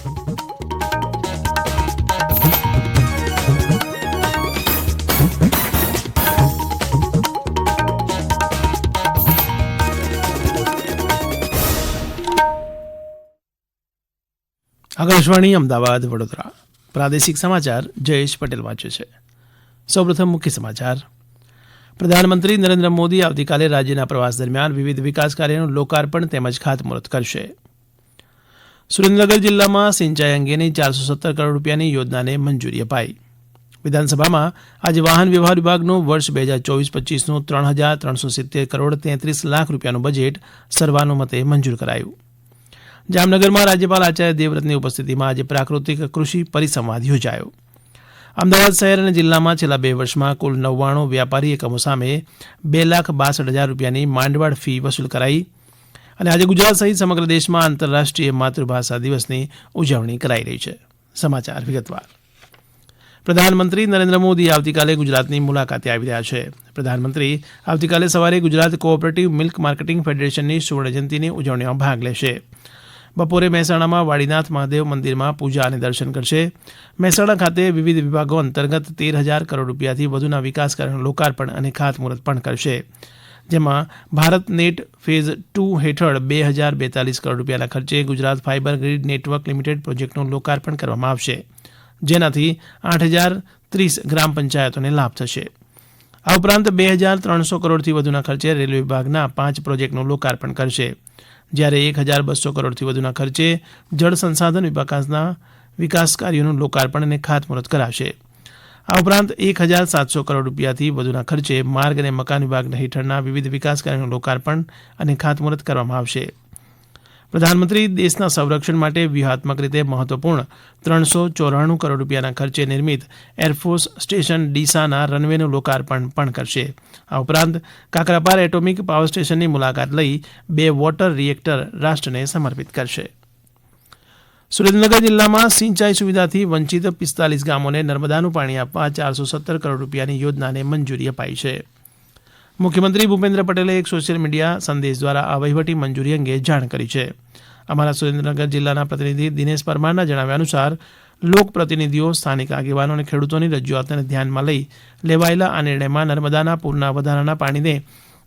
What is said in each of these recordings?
આકાશવાણી અમદાવાદ, વડોદરા. પ્રાદેશિક સમાચાર જયેશ પટેલ વાંચે છે. સૌપ્રથમ મુખ્ય સમાચાર. પ્રધાનમંત્રી નરેન્દ્ર મોદી આવતીકાલે રાજ્યના પ્રવાસ દરમિયાન વિવિધ વિકાસ કાર્યોનું લોકાર્પણ તેમજ ખાતમુહૂર્ત કરશે. સુરેન્દ્રનગર જિલ્લામાં સિંચાઈ અંગેની ચારસો સત્તર કરોડ રૂપિયાની યોજનાને મંજૂરી અપાઈ. વિધાનસભામાં આજે વાહન વ્યવહાર વિભાગનું વર્ષ બે હજાર ચોવીસ પચીસનું ત્રણ હજાર ત્રણસો સિત્તેર કરોડ તેત્રીસ લાખ રૂપિયાનું બજેટ સર્વાનુમતે મંજૂર કરાયું. જામનગરમાં રાજ્યપાલ આચાર્ય દેવવ્રતની ઉપસ્થિતિમાં આજે પ્રાકૃતિક કૃષિ પરિસંવાદ યોજાયો. અમદાવાદ શહેર અને જિલ્લામાં છેલ્લા બે વર્ષમાં કુલ નવ્વાણું વ્યાપારી એકમો સામે બે લાખ બાસઠ હજાર રૂપિયાની માંડવાળ ફી વસૂલ કરાઈ. અને આજે ગુજરાત સહિત સમગ્ર દેશમાં આંતરરાષ્ટ્રીય માતૃભાષા દિવસની ઉજવણી કરાઈ રહી છે. સમાચાર વિગતવાર. પ્રધાનમંત્રી નરેન્દ્ર મોદી આવતીકાલે ગુજરાતની મુલાકાતે આવી રહ્યા છે. પ્રધાનમંત્રી આવતીકાલે સવારે ગુજરાત કોઓપરેટિવ મિલ્ક માર્કેટિંગ ફેડરેશનની સુવર્ણજયંતિની ઉજવણીમાં ભાગ લેશે. બપોરે મહેસાણામાં વાડીનાથ મહાદેવ મંદિરમાં પૂજા અને દર્શન કરશે. મહેસાણા ખાતે વિવિધ વિભાગો અંતર્ગત તેર હજાર કરોડ રૂપિયાથી વધુના વિકાસ કાર્યોનું લોકાર્પણ અને ખાતમુહૂર્ત પણ કરશે. જેમાં ભારત નેટ ફેઝ ટુ હેઠળ બે હજાર બેતાલીસ કરોડ રૂપિયાના ખર્ચે Gujarat fibre grid network limited પ્રોજેક્ટનું લોકાર્પણ કરવામાં આવશે. જેનાથી આઠ હજાર ત્રીસ ગ્રામ પંચાયતોને લાભ થશે. આ ઉપરાંત બે હજાર ત્રણસો કરોડથી વધુના ખર્ચે રેલવે વિભાગના પાંચ પ્રોજેક્ટનું લોકાર્પણ કરશે. જ્યારે એક હજાર બસો કરોડથી વધુના ખર્ચે જળ સંસાધન વિભાગના વિકાસ કાર્યોનું લોકાર્પણ અને ખાતમુહૂર્ત કરાશે. આ ઉપરાંત એક હજાર સાતસો કરોડ રૂપિયાથી વધુના ખર્ચે માર્ગ અને મકાન વિભાગ હેઠળના વિવિધ વિકાસ કાર્યોનું લોકાર્પણ અને ખાતમુહૂર્ત કરવામાં આવશે. પ્રધાનમંત્રી દેશના સંરક્ષણ માટે વ્યૂહાત્મક રીતે મહત્વપૂર્ણ ત્રણસો ચોરાણું કરોડ રૂપિયાના ખર્ચે નિર્મિત એરફોર્સ સ્ટેશન ડીસાના રનવેનું લોકાર્પણ પણ કરશે. આ ઉપરાંત કાકરાપાર એટોમિક પાવર સ્ટેશનની મુલાકાત લઈ બે વોટર રિએક્ટર રાષ્ટ્રને સમર્પિત કરશે. સુરેન્દ્રનગર જિલ્લામાં સિંચાઈ સુવિધાથી વંચિત પિસ્તાલીસ ગામોને નર્મદાનું પાણી આપવા ચારસો સત્તર કરોડ રૂપિયાની યોજનાને મંજૂરી અપાઈ છે. મુખ્યમંત્રી ભૂપેન્દ્ર પટેલે એક સોશિયલ મીડિયા સંદેશ દ્વારા આ વહીવટી મંજૂરી અંગે જાણ કરી છે. અમારા સુરેન્દ્રનગર જિલ્લાના પ્રતિનિધિ દિનેશ પરમારના જણાવ્યા અનુસાર, લોકપ્રતિનિધિઓ, સ્થાનિક આગેવાનો અને ખેડૂતોની રજૂઆતને ધ્યાનમાં લઈ લેવાયેલા આ નિર્ણયમાં નર્મદાના પૂરના વધારાના પાણીને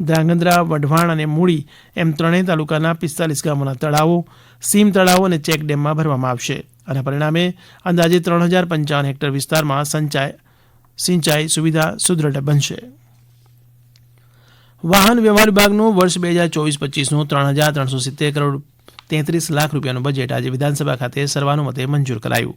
ધ્રાંગધ્રા વઢવાણ અને મૂળી એમ ત્રણેય તાલુકાના પિસ્તાલીસ ગામોના તળાવો, સીમ તળાવો અને ચેક ડેમમાં ભરવામાં આવશે. અને પરિણામે અંદાજે ત્રણ હજાર પંચાવન હેક્ટર વિસ્તારમાં સંચાય, સિંચાઈ સુવિધા સુદૃઢ બનશે. વાહન વ્યવહાર વિભાગનું વર્ષ બે હજાર ચોવીસ પચીસનું ત્રણ હજાર ત્રણસો સિત્તેર કરોડ તેત્રીસ લાખ રૂપિયાનું બજેટ આજે વિધાનસભા ખાતે સર્વાનુમતે મંજૂર કરાયું.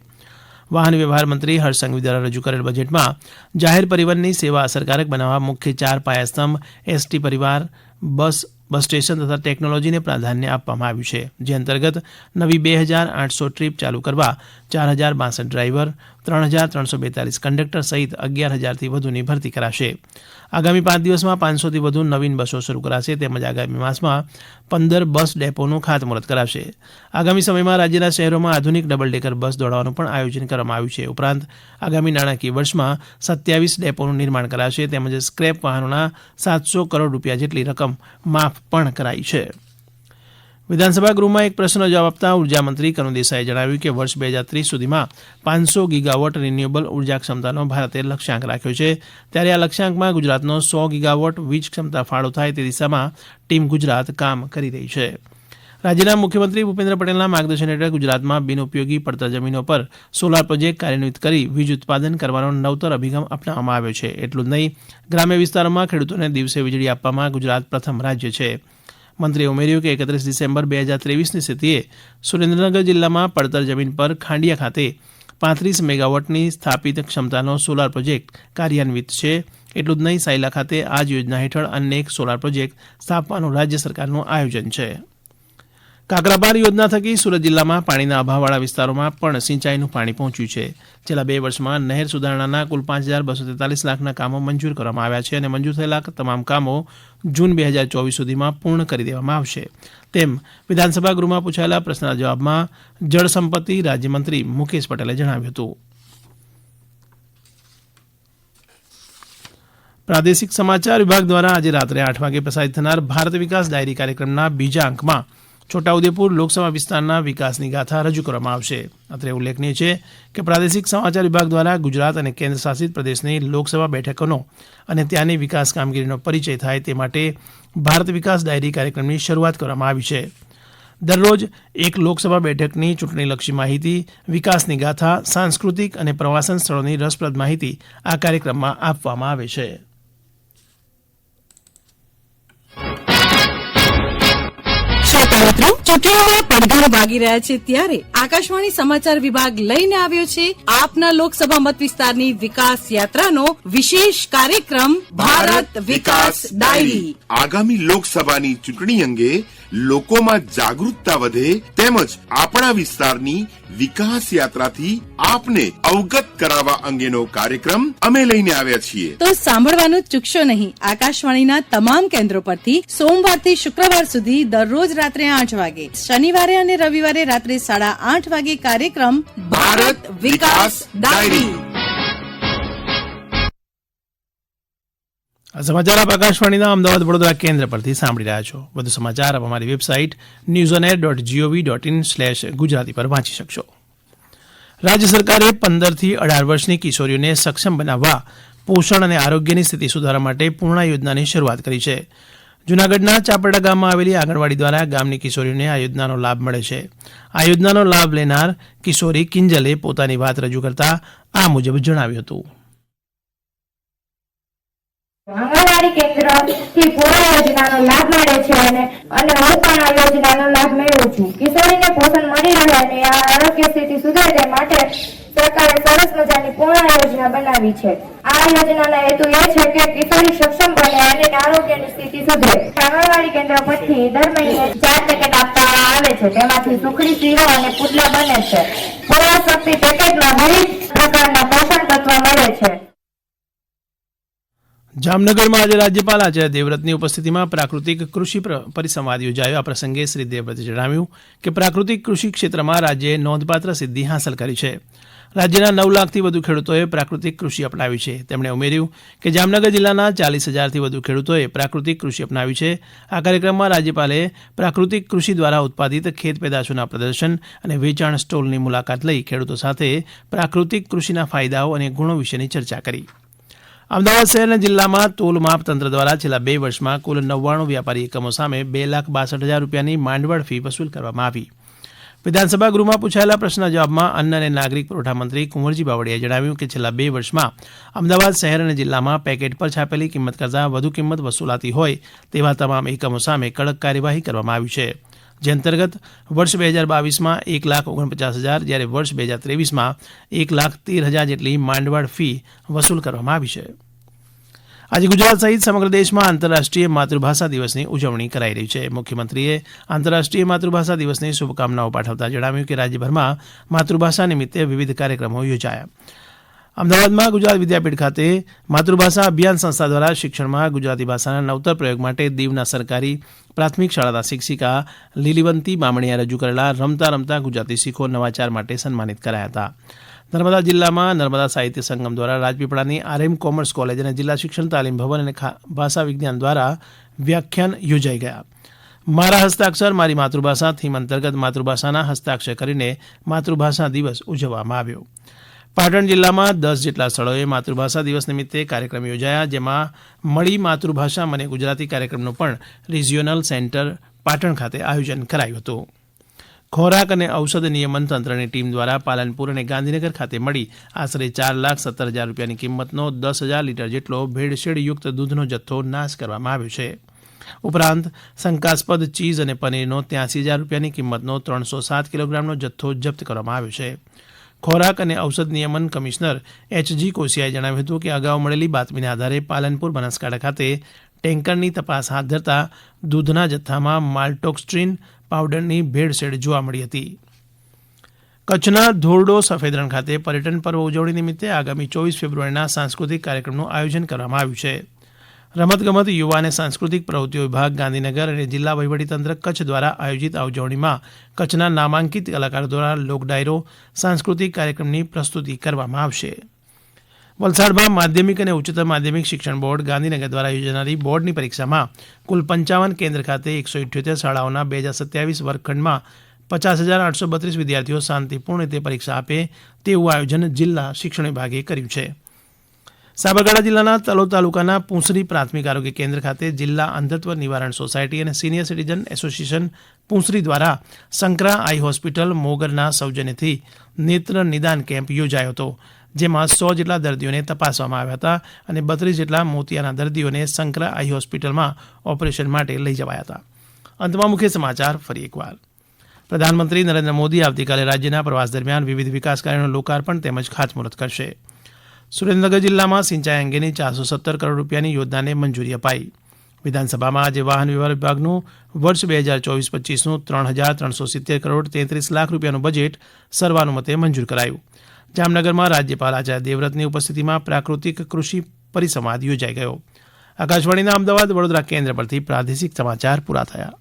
વાહન વ્યવહાર મંત્રી હર્ષ દ્વારા રજૂ કરેલ બજેટમાં જાહેર પરિવહનની સેવા અસરકારક બનાવવા મુખ્ય ચાર પાયાસ્તંભ, એસટી પરિવાર, બસ બસ સ્ટેશન તથા ટેકનોલોજીને પ્રાધાન્ય આપવામાં આવ્યું છે. જે અંતર્ગત નવી બે હજાર આઠસો ટ્રીપ ચાલુ કરવા ચાર હજાર બાસઠ ડ્રાઈવર ત્રણ હજાર ત્રણસો બેતાલીસ. કંડક્ટર સહિત અગિયાર હજારથી વધુની ભરતી કરાશે. આગામી પાંચ દિવસમાં પાંચસોથી વધુ નવીન બસો શરૂ કરાશે તેમજ આગામી માસમાં પંદર બસ ડેપોનું ખાતમુહૂર્ત કરાશે. આગામી સમયમાં રાજ્યના શહેરોમાં આધુનિક ડબલ ડેકર બસ દોડાવવાનું પણ આયોજન કરવામાં આવ્યું છે. ઉપરાંત આગામી નાણાકીય વર્ષમાં સત્યાવીસ ડેપોનું નિર્માણ કરાશે તેમજ સ્ક્રેપ વાહનોના સાતસો કરોડ રૂપિયા જેટલી રકમ માફ પણ કરાઈ છે. વિધાનસભા ગૃહમાં એક પ્રશ્નનો જવાબ આપતા ઉર્જામંત્રી કરુણ દેસાઈએ જણાવ્યું કે વર્ષ બે હજાર ત્રીસ સુધીમાં પાંચસો ગીગાવોટ રિન્યુએબલ ઊર્જા ક્ષમતાનો ભારતે લક્ષ્યાંક રાખ્યો છે. ત્યારે આ લક્ષ્યાંકમાં ગુજરાતનો સો ગીગાવોટ વીજ ક્ષમતા ફાળો થાય તે દિશામાં ટીમ ગુજરાત કામ કરી રહી છે. રાજ્યના મુખ્યમંત્રી ભૂપેન્દ્ર પટેલના માર્ગદર્શન હેઠળ ગુજરાતમાં બિનઉપયોગી પડતર જમીનો પર સોલાર પ્રોજેક્ટ કાર્યાન્વિત કરી વીજ ઉત્પાદન કરવાનો નવતર અભિગમ અપનાવવામાં આવ્યો છે. એટલું જ નહીં, ગ્રામ્ય વિસ્તારોમાં ખેડૂતોને દિવસે વીજળી આપવામાં ગુજરાત પ્રથમ રાજ્ય છે. મંત્રીએ ઉમેર્યું કે એકત્રીસ ડિસેમ્બર બે હજાર ત્રેવીસની સ્થિતિએ સુરેન્દ્રનગર જિલ્લામાં પડતર જમીન પર ખાંડિયા ખાતે પાંત્રીસ મેગાવોટની સ્થાપિત ક્ષમતાનો સોલાર પ્રોજેક્ટ કાર્યાન્વિત છે. એટલું જ નહીં, સાયલા ખાતે આ જ યોજના હેઠળ અન્ય એક સોલાર પ્રોજેક્ટ સ્થાપવાનું રાજ્ય સરકારનું આયોજન છે. કાકરાપાર યોજના થકી સુરત જિલ્લામાં પાણીના અભાવવાળા વિસ્તારોમાં પણ સિંચાઈનું પાણી પહોંચ્યું છે. છેલ્લા બે વર્ષમાં નહેર સુધારણાના કુલ પાંચ હજાર બસો તેતાલીસ લાખના કામો મંજૂર કરવામાં આવ્યા છે અને મંજૂર થયેલા તમામ કામો જૂન બે હજાર ચોવીસ સુધીમાં પૂર્ણ કરી દેવામાં આવશે. તેમ વિધાનસભા ગૃહમાં પૂછાયેલા પ્રશ્નના જવાબમાં જળસંપત્તિ રાજ્યમંત્રી મુકેશ પટેલે જણાવ્યું હતું. પ્રાદેશિક સમાચાર વિભાગ દ્વારા આજે રાત્રે આઠ વાગે પ્રસારિત થનાર ભારત વિકાસ ડાયરી કાર્યક્રમના બીજા અંકમાં છોટાઉદેપુર લોકસભા વિસ્તારના વિકાસની ગાથા રજૂ કરવામાં આવશે. અત્રે ઉલ્લેખનીય છે કે પ્રાદેશિક સમાચાર વિભાગ દ્વારા ગુજરાત અને કેન્દ્ર શાસિત પ્રદેશની લોકસભા બેઠકોનો અને ત્યાંની વિકાસ કામગીરીનો પરિચય થાય તે માટે ભારત વિકાસ ડાયરી કાર્યક્રમની શરૂઆત કરવામાં આવી છે. દરરોજ એક લોકસભા બેઠકની ચૂંટણીલક્ષી માહિતી, વિકાસની ગાથા, સાંસ્કૃતિક અને પ્રવાસન સ્થળોની રસપ્રદ માહિતી આ કાર્યક્રમમાં આપવામાં આવે છે. മന്ത്രി મિત્રો પડઘા વાગી રહ્યા છે ત્યારે આકાશવાણી સમાચાર વિભાગ લઈને આવ્યો છે આપના લોકસભા મત વિસ્તારની વિકાસ યાત્રાનો વિશેષ કાર્યક્રમ ભારત વિકાસ ડાયરી. આગામી લોકસભાની ચૂંટણી અંગે લોકોમાં જાગૃતતા વધે તેમજ આપણા વિસ્તારની વિકાસ યાત્રાથી આપને અવગત કરાવવા અંગેનો કાર્યક્રમ અમે લઈને આવ્યા છીએ. તો સાંભળવાનું ચૂકશો નહીં. આકાશવાણીના તમામ કેન્દ્રો પરથી સોમવારથી શુક્રવાર સુધી દરરોજ રાત્રે આઠ વાગે. શનિવારે અને રવિવારે રાત્રે સાડા આઠ વાગે કાર્યક્રમ ભારત વિકાસ ડાયરી. સમાચાર આપ આકાશવાણીના અમદાવાદ વડોદરા કેન્દ્ર પરથી સાંભળી રહ્યા છો. વધુ સમાચાર આપ અમારી website news on air dot G O V dot in slash Gujarati પર વાંચી શકશો. રાજ્ય સરકારે પંદરથી અઢાર વર્ષની કિશોરીઓને સક્ષમ બનાવવા પોષણ અને આરોગ્યની સ્થિતિ સુધારવા માટે પૂર્ણા યોજનાની શરૂઆત કરી છે. જૂનાગઢના ચાપરડા ગામમાં આવેલી આંગણવાડી દ્વારા ગામની કિશોરીઓને આ યોજનાનો લાભ મળે છે. આ યોજનાનો લાભ લેનાર કિશોરી કિંજલે પોતાની વાત રજૂ કરતા આ મુજબ જણાવ્યું હતું. આંગણવાડી કેન્દ્રથી પૂર્ણ યોજનાનો લાભ મળે છે અને અને હું પણ આ યોજનાનો લાભ મેળવું છું. કિશોરીને પોષણ મળી રહે અને આરોગ્ય સ્થિતિ સુધરે તે માટે સરકારે સરસ મજાની પૂર્ણ યોજના બનાવી છે. આ યોજનાના હેતુ એ છે કે કિશોરી સક્ષમ બને અને આરોગ્યની સ્થિતિ સુધરે. આંગણવાડી કેન્દ્ર પરથી દર મહિને ચાર પેકેટ આપવામાં આવે છે. તેમાંથી સુખડી શીરો અને પુડલા બને છે. પૂર્ણ શક્તિ પેકેટમાં વિવિધ પ્રકારના પોષણ તત્વ મળે છે. જામનગરમાં આજે રાજ્યપાલ આચાર્ય દેવવ્રતની ઉપસ્થિતિમાં પ્રાકૃતિક કૃષિ પ્ર- પરિસંવાદ યોજાયો. આ પ્રસંગે શ્રી દેવવ્રતે જણાવ્યું કે પ્રાકૃતિક કૃષિ ક્ષેત્રમાં રાજ્યે નોંધપાત્ર સિદ્ધિ હાંસલ કરી છે. રાજ્યના નવ લાખથી વધુ ખેડૂતોએ પ્રાકૃતિક કૃષિ અપનાવી છે. તેમણે ઉમેર્યું કે જામનગર જિલ્લાના ચાલીસ હજારથી વધુ ખેડૂતોએ પ્રાકૃતિક કૃષિ અપનાવી છે. આ કાર્યક્રમમાં રાજ્યપાલે પ્રાકૃતિક કૃષિ દ્વારા ઉત્પાદિત ખેત પેદાશોના પ્રદર્શન અને વેચાણ સ્ટોલની મુલાકાત લઈ ખેડૂતો સાથે પ્રાકૃતિક કૃષિના ફાયદાઓ અને ગુણો વિશેની ચર્ચા કરી. અમદાવાદ શહેરના જિલ્લામાં તોલ માપ તંત્ર દ્વારા છેલ્લા બે વર્ષમાં કુલ નવ્વાણું વ્યાપારી એકમો સામે બે લાખ બાસઠ હજાર રૂપિયાની માંડવળ ફી વસૂલ કરવામાં આવી. વિધાનસભા ગૃહમાં પૂછાયેલા પ્રશ્નના જવાબમાં અન્ન અને નાગરિક પુરવઠા મંત્રી કુંવરજી બાવળીયાએ જણાવ્યું કે છેલ્લા બે વર્ષમાં અમદાવાદ શહેર અને જિલ્લામાં પેકેટ પર છાપેલી કિંમત કરતાં વધુ કિંમત વસૂલાતી હોય તેવા તમામ એકમો સામે કડક કાર્યવાહી કરવામાં આવી છે. જે અંતર્ગત વર્ષ બે હજાર બાવીસમાં એક લાખ ઓગણપચાસ હજાર જ્યારે વર્ષ બે હજાર ત્રેવીસમાં એક લાખ તેર હજાર જેટલી માંડવાળ ફી વસૂલ કરવામાં આવી છે. આજે ગુજરાત સહિત સમગ્ર દેશમાં આંતરરાષ્ટ્રીય માતૃભાષા દિવસની ઉજવણી કરાઈ રહી છે. મુખ્યમંત્રીએ આંતરરાષ્ટ્રીય માતૃભાષા દિવસની શુભકામનાઓ પાઠવતા જણાવ્યું કે રાજ્યભરમાં માતૃભાષા નિમિત્તે વિવિધ કાર્યક્રમો યોજાયા. અમદાવાદમાં ગુજરાત વિદ્યાપીઠ ખાતે માતૃભાષા અભિયાન સંસ્થા દ્વારા શિક્ષણમાં ગુજરાતી ભાષાના નવતર પ્રયોગ માટે દીવના સરકારી પ્રાથમિક શાળાના શિક્ષિકા લીલીવંતી બામણીયા રજૂ કરેલા રમતા રમતા ગુજરાતી શીખો નવાચાર માટે સન્માનિત કરાયા હતા. નર્મદા જિલ્લામાં નર્મદા સાહિત્ય સંગમ દ્વારા રાજપીપળાની આરએમ કોમર્સ કોલેજ અને જિલ્લા શિક્ષણ તાલીમ ભવન અને ભાષા વિજ્ઞાન દ્વારા વ્યાખ્યાન યોજાઈ ગયા. મારા હસ્તાક્ષર, મારી માતૃભાષા થીમ અંતર્ગત માતૃભાષાના હસ્તાક્ષર કરીને માતૃભાષા દિવસ ઉજવવામાં આવ્યો. પાટણ જિલ્લામાં દસ જેટલા સ્થળોએ માતૃભાષા દિવસ નિમિત્તે કાર્યક્રમ યોજાયા, જેમાં મળી માતૃભાષા મને ગુજરાતી કાર્યક્રમનું પણ રિજિયોનલ સેન્ટર પાટણ ખાતે આયોજન કરાયું હતું. ખોરાક અને ઔષધ નિયમન તંત્રની ટીમ દ્વારા પાલનપુર અને ગાંધીનગર ખાતે મળી આશરે ચાર લાખ સત્તર હજાર રૂપિયાની કિંમતનો દસ હજાર લીટર જેટલો ભેળસેળયુક્ત દૂધનો જથ્થો નાશ કરવામાં આવ્યો છે. ઉપરાંત, શંકાસ્પદ ચીઝ અને પનીરનો ત્યાંસી હજાર રૂપિયાની કિંમતનો ત્રણસો સાત કિલોગ્રામનો જથ્થો જપ્ત કરવામાં આવ્યો છે. ખોરાક અને ઔષધ નિયમન કમિશનર એચજી કોશિયાએ જણાવ્યું હતું કે અગાઉ મળેલી બાતમીના આધારે પાલનપુર બનાસકાંઠા ખાતે ટેન્કરની તપાસ હાથ ધરતા દૂધના જથ્થામાં માલ્ટોક્સ્ટ્રીન પાવડરની ભેળસેળ જોવા મળી હતી. કચ્છના ધોરડો સફેદ ખાતે પર્યટન પર્વ ઉજવણી નિમિત્તે આગામી ચોવીસ ફેબ્રુઆરીના સાંસ્કૃતિક કાર્યક્રમનું આયોજન કરવામાં આવ્યું છે. રમતગમત, યુવા અને સાંસ્કૃતિક પ્રવૃત્તિઓ વિભાગ, ગાંધીનગર અને જિલ્લા વહીવટીતંત્ર કચ્છ દ્વારા આયોજિત આ ઉજવણીમાં કચ્છના નામાંકિત કલાકારો દ્વારા લોકડાયરો સાંસ્કૃતિક કાર્યક્રમની પ્રસ્તુતિ કરવામાં આવશે. વલસાડમાં માધ્યમિક અને ઉચ્ચતર માધ્યમિક શિક્ષણ બોર્ડ ગાંધીનગર દ્વારા યોજાનારી બોર્ડની પરીક્ષામાં કુલ પંચાવન કેન્દ્ર ખાતે એકસો ઇઠ્યોતેર શાળાઓના બે હજાર સત્યાવીસ વર્ગખંડમાં પચાસ હજાર આઠસો બત્રીસ વિદ્યાર્થીઓ શાંતિપૂર્ણ રીતે પરીક્ષા આપે તેવું આયોજન જિલ્લા શિક્ષણ વિભાગે કર્યું છે. સાબરકાંઠા જિલ્લાના તલોદ તાલુકાના પૂંસરી પ્રાથમિક આરોગ્ય કેન્દ્ર ખાતે જિલ્લા અંધત્વ નિવારણ સોસાયટી અને સિનિયર સિટીઝન એસોસિએશન પૂંસરી દ્વારા સંકરા આઈ હોસ્પિટલ મોગરના સૌજન્યથી નેત્ર નિદાન કેમ્પ યોજાયો હતો. જેમાં સો જેટલા દર્દીઓને તપાસવામાં આવ્યા હતા અને બત્રીસ જેટલા મોતિયાના દર્દીઓને સંકરા આઈ હોસ્પિટલમાં ઓપરેશન માટે લઈ જવાયા હતા. અંતમાં મુખ્ય સમાચાર ફરી એકવાર. પ્રધાનમંત્રી નરેન્દ્ર મોદી આવતીકાલે રાજ્યના પ્રવાસ દરમિયાન વિવિધ વિકાસ કાર્યોનું લોકાર્પણ તેમજ ખાતમુહૂર્ત કરશે. સુરેન્દ્રનગર જિલ્લામાં સિંચાઈ અંગેની ચારસો સત્તર કરોડ રૂપિયાની યોજનાને મંજૂરી અપાઈ. વિધાનસભામાં આજે વાહન વ્યવહાર વિભાગનું વર્ષ બે હજાર ચોવીસ પચીસનું ત્રણ હજાર ત્રણસો સિત્તેર કરોડ તેત્રીસ લાખ રૂપિયાનું બજેટ સર્વાનુમતે મંજૂર કરાયું. જામનગરમાં રાજ્યપાલ આચાર્ય દેવવ્રતની ઉપસ્થિતિમાં પ્રાકૃતિક કૃષિ પરિસંવાદ યોજાઈ ગયો. આકાશવાણીના અમદાવાદ વડોદરા કેન્દ્ર પરથી પ્રાદેશિક સમાચાર પૂરા થયા.